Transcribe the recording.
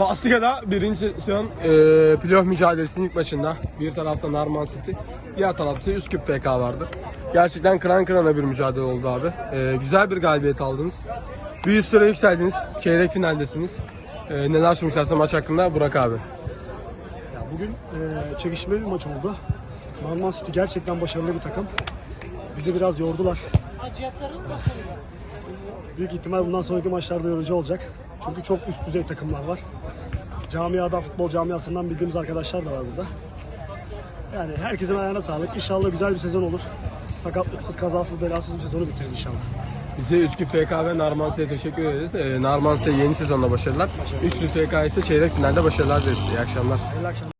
Bastika'da birinci sezon e, playoff mücadelesinin ilk maçında bir tarafta Narman City, diğer tarafta Üsküp FK vardı. Gerçekten kıran kırana bir mücadele oldu abi. E, güzel bir galibiyet aldınız. Bir üst tura yükseldiniz. Çeyrek finaldesiniz. E, neler söylemek istersen maç hakkında Burak abi. Ya bugün e, çekişmeli bir maç oldu. Norman City gerçekten başarılı bir takım. Bizi biraz yordular. Büyük ihtimal bundan sonraki maçlarda yorucu olacak. Çünkü çok üst düzey takımlar var. Camiada, futbol camiasından bildiğimiz arkadaşlar da var burada. Yani herkesin ayağına sağlık. İnşallah güzel bir sezon olur. Sakatlıksız, kazasız, belasız bir sezonu bitiririz inşallah. Bize Üsküp FK ve Narman teşekkür ederiz. E, Narman yeni sezonda başarılar. Üçlü FK ise çeyrek finalde başarılar dileriz. İyi akşamlar. Hayırlı akşamlar.